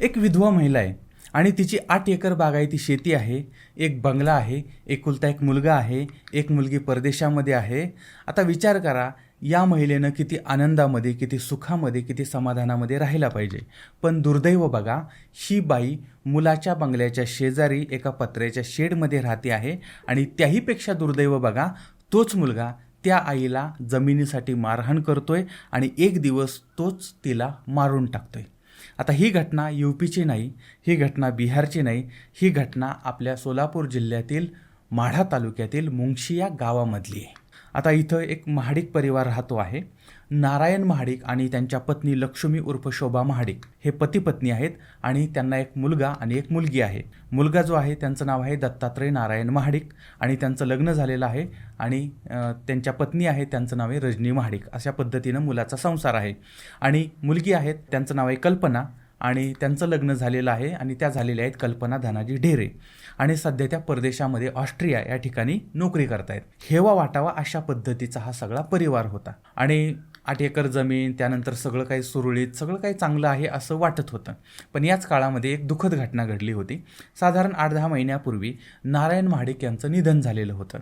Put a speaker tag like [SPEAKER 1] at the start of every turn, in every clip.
[SPEAKER 1] एक विधवा महिला आहे आणि तिची आठ एकर बागायती शेती आहे एक बंगला आहे एकुलता एक मुलगा आहे एक मुलगी परदेशामध्ये आहे. आता विचार करा या महिलेनं किती आनंदामध्ये किती सुखामध्ये किती समाधानामध्ये राहायला पाहिजे. पण दुर्दैव बघा ही बाई मुलाच्या बंगल्याच्या शेजारी एका पत्र्याच्या शेडमध्ये राहते आहे आणि त्याहीपेक्षा दुर्दैव बघा तोच मुलगा त्या आईला जमिनीसाठी मारहाण करतोय आणि एक दिवस तोच तिला मारून टाकतोय. आता ही घटना यू पीची नाही ही घटना बिहारची नाही ही घटना आपल्या सोलापूर जिल्ह्यातील माढा तालुक्यातील मुंगशी या गावामधली आहे. आता इथं एक महाडिक परिवार राहतो आहे. नारायण महाडिक आणि त्यांच्या पत्नी लक्ष्मी उर्फ शोभा महाडिक हे पती पत्नी आहेत आणि त्यांना एक मुलगा आणि एक मुलगी आहे. मुलगा जो आहे त्यांचं नाव आहे दत्तात्रय नारायण महाडिक आणि त्यांचं लग्न झालेलं आहे आणि त्यांच्या पत्नी आहे त्यांचं नाव आहे रजनी महाडिक अशा पद्धतीनं मुलाचा संसार आहे. आणि मुलगी आहेत त्यांचं नाव आहे कल्पना आणि त्यांचं लग्न झालेलं आहे आणि त्या झालेल्या आहेत कल्पना धनाजी ढेरे. आणि सध्या त्या परदेशामध्ये ऑस्ट्रिया या ठिकाणी नोकरी करतायत. हेवा वाटावा अशा पद्धतीचा हा सगळा परिवार होता. आणि आठ एकर जमीन त्यानंतर सगळं काही सुरळीत सगळं काही चांगलं आहे असं वाटत होतं. पण याच काळामध्ये एक दुःखद घटना घडली होती. साधारण आठ दहा महिन्यापूर्वी नारायण महाडिक यांचं निधन झालेलं होतं.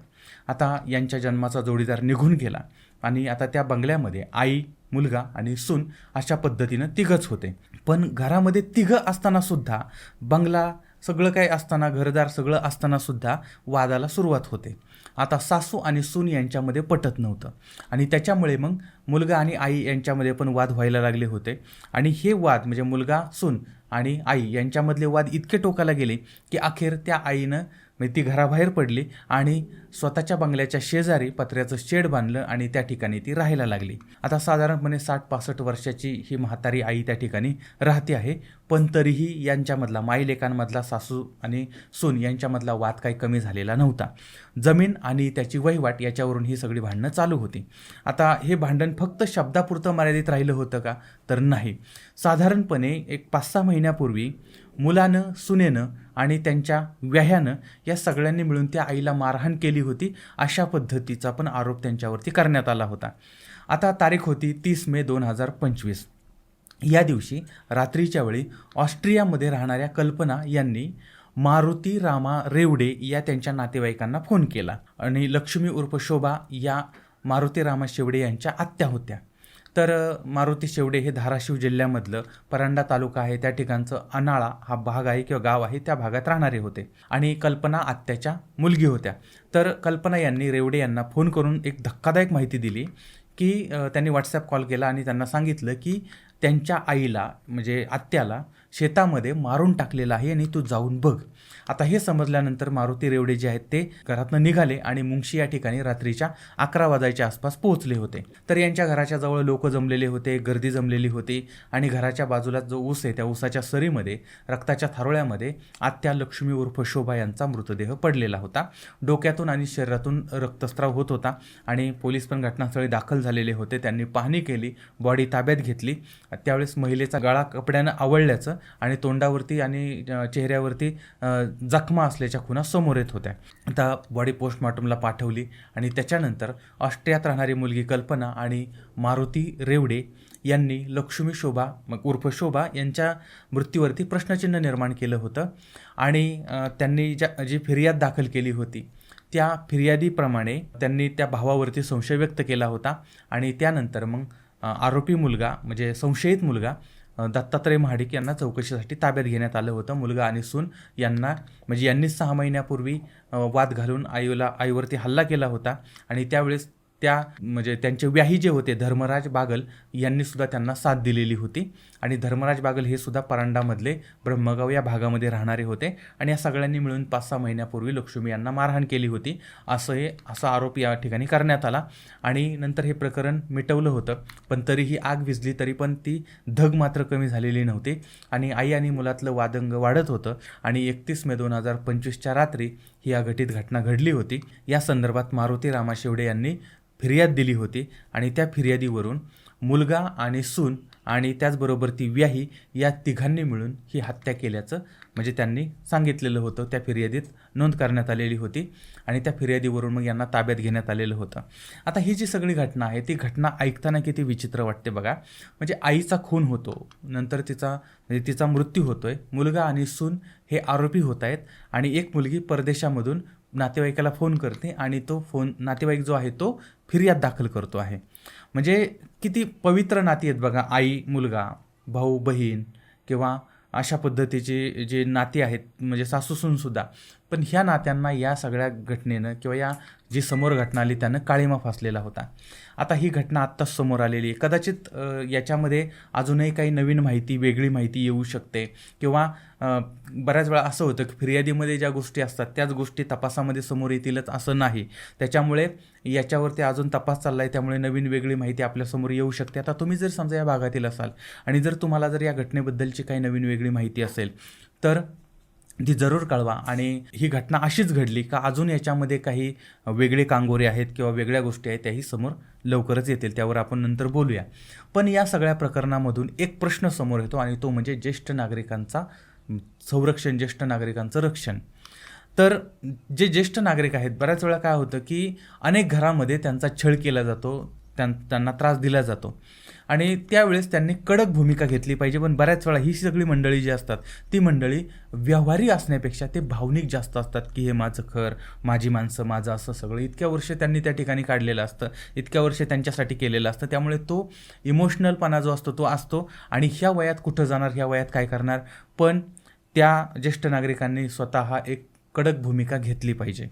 [SPEAKER 1] आता यांच्या जन्माचा जोडीदार निघून गेला आणि आता त्या बंगल्यामध्ये आई मुलगा आणि सून अशा पद्धतीनं तिघच होते. पण घरामध्ये तिघं असताना सुद्धा बंगला सगळं काही असताना घरदार सगळं असताना सुद्धा वादाला सुरुवात होते. आता सासू आणि सून यांच्यामध्ये पटत नव्हतं. आणि त्याच्यामुळे मग मुलगा आणि आई यांच्यामध्ये पण वाद व्हायला लागले होते. आणि हे वाद म्हणजे मुलगा सून आणि आई यांच्यामधले वाद इतके टोकाला गेले की अखेर त्या आईनं म्हणजे ती घराबाहेर पडली आणि स्वतःच्या बंगल्याच्या शेजारी पत्र्याचं शेड बांधलं आणि त्या ठिकाणी ती राहायला लागली. आता साधारणपणे साठ पासष्ट वर्षाची ही म्हातारी आई त्या ठिकाणी राहते आहे. पण तरीही यांच्यामधला माईलेकांमधला सासू आणि सून यांच्यामधला वाद काही कमी झालेला नव्हता. जमीन आणि त्याची वहिवाट याच्यावरून ही सगळी भांडणं चालू होती. आता हे भांडण फक्त शब्दापुरतं मर्यादित राहिलं होतं का? तर नाही. साधारणपणे एक पाच सहा महिन्यापूर्वी मुलानं सुनेनं आणि त्यांच्या व्याह्यानं या सगळ्यांनी मिळून त्या आईला मारहाण केली होती अशा पद्धतीचा पण आरोप त्यांच्यावरती करण्यात आला होता. आता तारीख होती तीस मे दोन हजार पंचवीस. या दिवशी रात्रीच्या वेळी ऑस्ट्रियामध्ये राहणाऱ्या कल्पना यांनी मारुती रामा रेवडे या त्यांच्या नातेवाईकांना फोन केला आणि लक्ष्मी उर्फ शोभा या मारुती रामा शेवडे यांच्या आत्या होत्या. तर मारुती शेवडे हे धाराशिव जिल्ह्यामधलं परांडा तालुका आहे. त्या ठिकाणचं अनाळा हा भाग आहे किंवा गाव आहे. त्या भागात राहणारे होते आणि कल्पना आत्याच्या मुलगी होत्या. तर कल्पना यांनी रेवडे यांना फोन करून एक धक्कादायक माहिती दिली की त्यांनी व्हॉट्सॲप कॉल केला आणि त्यांना सांगितलं की त्यांच्या आईला म्हणजे आत्याला शेतामध्ये मारून टाकलेला आहे आणि तू जाऊन बघ. आता हे समजल्यानंतर मारुती रेवडे जे आहेत ते घरातनं निघाले आणि मुंगशी या ठिकाणी रात्रीच्या अकरा वाजायच्या आसपास पोहोचले होते. तर यांच्या घराच्या जवळ लोक जमलेले होते गर्दी जमलेली होती आणि घराच्या बाजूला जो ऊस आहे त्या ऊसाच्या सरीमध्ये रक्ताच्या थारोळ्यामध्ये आत्या लक्ष्मी उर्फ शोभा यांचा मृतदेह पडलेला होता. डोक्यातून आणि शरीरातून रक्तस्राव होत होता आणि पोलीस पण घटनास्थळी दाखल झालेले होते. त्यांनी पाहणी केली बॉडी ताब्यात घेतली. त्यावेळेस महिलेचा गळा कपड्यानं आवळल्याचं आणि तोंडावरती आणि चेहऱ्यावरती जखमा असल्याच्या खुणा समोर येत होत्या. आता बॉडी पोस्टमॉर्टमला पाठवली आणि त्याच्यानंतर ऑस्ट्रियात राहणारी मुलगी कल्पना आणि मारुती रेवडे यांनी लक्ष्मी शोभा मग उर्फ शोभा यांच्या मृत्यूवरती प्रश्नचिन्ह निर्माण केलं होतं आणि त्यांनी ज्या जी फिर्याद दाखल केली होती त्या फिर्यादीप्रमाणे त्यांनी त्या भावावरती संशय व्यक्त केला होता आणि त्यानंतर मग आरोपी मुलगा म्हणजे संशयित मुलगा दत्तात्रय महाडिक यांना चौकशीसाठी ताब्यात घेण्यात आलं होतं. मुलगा आणि सून यांना म्हणजे यांनीच सहा महिन्यापूर्वी वाद घालून आईला आईवरती हल्ला केला होता. आणि त्यावेळेस त्या म्हणजे त्यांचे व्याही जे होते धर्मराज बागल यांनी सुद्धा त्यांना साथ दिलेली होती. आणि धर्मराज बागल हे सुद्धा परांडामधले ब्रह्मगाव या भागामध्ये राहणारे होते. आणि या सगळ्यांनी मिळून पाच सहा महिन्यापूर्वी लक्ष्मी यांना मारहाण केली होती. असं हे असा आरोप या ठिकाणी करण्यात आला. आणि नंतर हे प्रकरण मिटवलं होतं. पण तरीही आग विजली तरी पण ती धग मात्र कमी झालेली नव्हती. आणि आई आणि मुलातलं वादंग वाढत होतं. आणि एकतीस मे दोन हजार पंचवीसच्या रात्री ही अघटित घटना घडली होती. या संदर्भात मारुती रामा शेवडे यांनी फिर्याद दिली होती आणि त्या फिर्यादीवरून मुलगा आणि सून आणि त्याचबरोबर ती व्याही या तिघांनी मिळून ही हत्या केल्याचं म्हणजे त्यांनी सांगितलेलं होतं. त्या फिर्यादीत नोंद करण्यात आलेली होती आणि त्या फिर्यादीवरून मग यांना ताब्यात घेण्यात आलेलं होतं. आता ही जी सगळी घटना आहे ती घटना ऐकताना किती विचित्र वाटते बघा. म्हणजे आईचा खून होतो नंतर तिचा म्हणजे तिचा मृत्यू होतोय. मुलगा आणि सून हे आरोपी होत आहेत आणि एक मुलगी परदेशामधून नातेवाईकाला फोन करते आणि तो फोन नातेवाईक जो आहे तो फिर्याद दाखल करतो आहे. म्हणजे किती पवित्र नाती आहेत बघा आई मुलगा भाऊ बहीण किंवा अशा पद्धतीचे जे नाती आहेत म्हणजे सासूसूनसुद्धा पण ह्या नात्यांना या सगळ्या घटनेनं किंवा या जी समोर घटना आली त्यानं काळीमा फासलेला होता. आता ही घटना आत्ताच समोर आलेली आहे. कदाचित याच्यामध्ये अजूनही काही नवीन माहिती वेगळी माहिती येऊ शकते किंवा बऱ्याच वेळा असं होतं की फिर्यादीमध्ये ज्या गोष्टी असतात त्याच गोष्टी तपासामध्ये समोर येतीलच असं नाही. त्याच्यामुळे याच्यावरती अजून तपास चालला आहे त्यामुळे नवीन वेगळी माहिती आपल्यासमोर येऊ शकते. आता तुम्ही जर समजा या भागातील असाल आणि जर तुम्हाला जर या घटनेबद्दलची काही नवीन वेगळी माहिती असेल तर ती जरूर कळवा. आणि ही घटना अशीच घडली का अजून याच्यामध्ये काही वेगळे कांगोरे आहेत किंवा वेगळ्या गोष्टी आहेत त्याही समोर लवकरच येतील. त्यावर आपण नंतर बोलूया. पण या सगळ्या प्रकरणामधून एक प्रश्न समोर येतो आणि तो म्हणजे ज्येष्ठ नागरिकांचा संरक्षण ज्येष्ठ नागरिकांचं रक्षण. तर जे ज्येष्ठ नागरिक आहेत बऱ्याच वेळा काय होतं की अनेक घरामध्ये त्यांचा छळ केला जातो. त्यां त्यांना त्रास दिला जातो. आणि त्यावेळेस त्यांनी कडक भूमिका घेतली पाहिजे. पण बऱ्याच वेळा ही सगळी मंडळी जी असतात ती मंडळी व्यवहारी असण्यापेक्षा ते भावनिक जास्त असतात की हे माझं घर माझी माणसं माझं असं सगळं. इतक्या वर्ष त्यांनी त्या ठिकाणी काढलेलं असतं. इतक्या वर्ष त्यांच्यासाठी केलेलं असतं. त्यामुळे तो इमोशनलपणा जो असतो तो असतो. आणि ह्या वयात कुठं जाणार ह्या वयात काय करणार? पण त्या ज्येष्ठ नागरिकांनी स्वतः एक कडक भूमिका घेतली पाहिजे.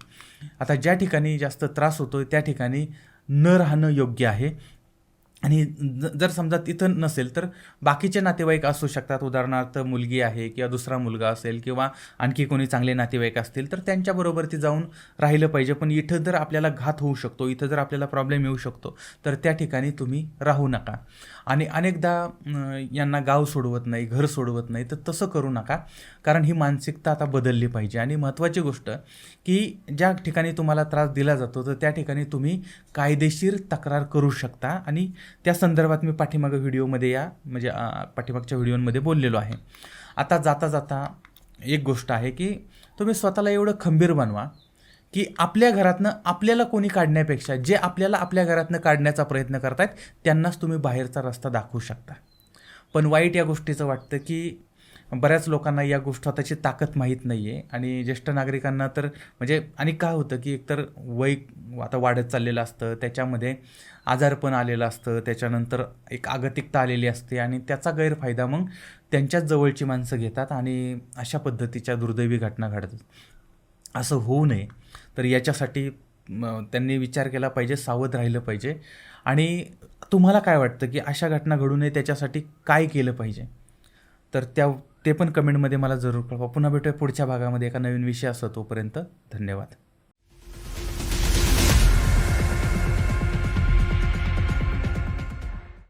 [SPEAKER 1] आता ज्या ठिकाणी जास्त त्रास होतो त्या ठिकाणी न राहणं योग्य आहे. आणि जर समजा तिथं नसेल तर बाकीचे नातेवाईक असू शकतात. उदाहरणार्थ मुलगी आहे किंवा दुसरा मुलगा असेल किंवा आणखी कोणी चांगले नातेवाईक असतील तर त्यांच्याबरोबर ती जाऊन राहिलं पाहिजे. पण इथं जर आपल्याला घात होऊ शकतो इथं जर आपल्याला प्रॉब्लेम येऊ शकतो तर त्या ठिकाणी तुम्ही राहू नका. आणि अनेकदा यांना गाव सोडवत नाही घर सोडवत नाही तर तसं करू नका. कारण ही मानसिकता आता बदलली पाहिजे. आणि महत्त्वाची गोष्ट की ज्या ठिकाणी तुम्हाला त्रास दिला जातो तर त्या ठिकाणी तुम्ही कायदेशीर तक्रार करू शकता. आणि त्या संदर्भात मी पाठीमागं व्हिडिओमध्ये या म्हणजे पाठीमागच्या व्हिडिओमध्ये बोललेलो आहे. आता जाता जाता एक गोष्ट आहे की तुम्ही स्वतःला एवढं खंबीर बनवा की आपल्या घरातनं आपल्याला कोणी काढण्यापेक्षा जे आपल्याला आपल्या घरातनं काढण्याचा प्रयत्न करतायत त्यांनाच तुम्ही बाहेरचा रस्ता दाखवू शकता. पण वाईट या गोष्टीचं वाटतं की बऱ्याच लोकांना या गोष्ट आताची ताकद माहीत नाही आहे आणि ज्येष्ठ नागरिकांना तर म्हणजे आणि काय होतं की एकतर वय आता वाढत चाललेलं असतं त्याच्यामध्ये आजारपण आलेलं असतं त्याच्यानंतर एक आगतिकता आलेली असते आणि त्याचा गैरफायदा मग त्यांच्याच जवळची माणसं घेतात आणि अशा पद्धतीच्या दुर्दैवी घटना घडतात. असं होऊ नये. तर याच्यासाठी त्यांनी विचार केला पाहिजे सावध राहिलं पाहिजे. आणि तुम्हाला काय वाटतं की अशा घटना घडू नये त्याच्यासाठी काय केलं पाहिजे? तर त्या ते पण कमेंटमध्ये मला जरूर कळवा. पुन्हा भेटूया पुढच्या भागामध्ये एका नवीन विषय असतो तोपर्यंत धन्यवाद.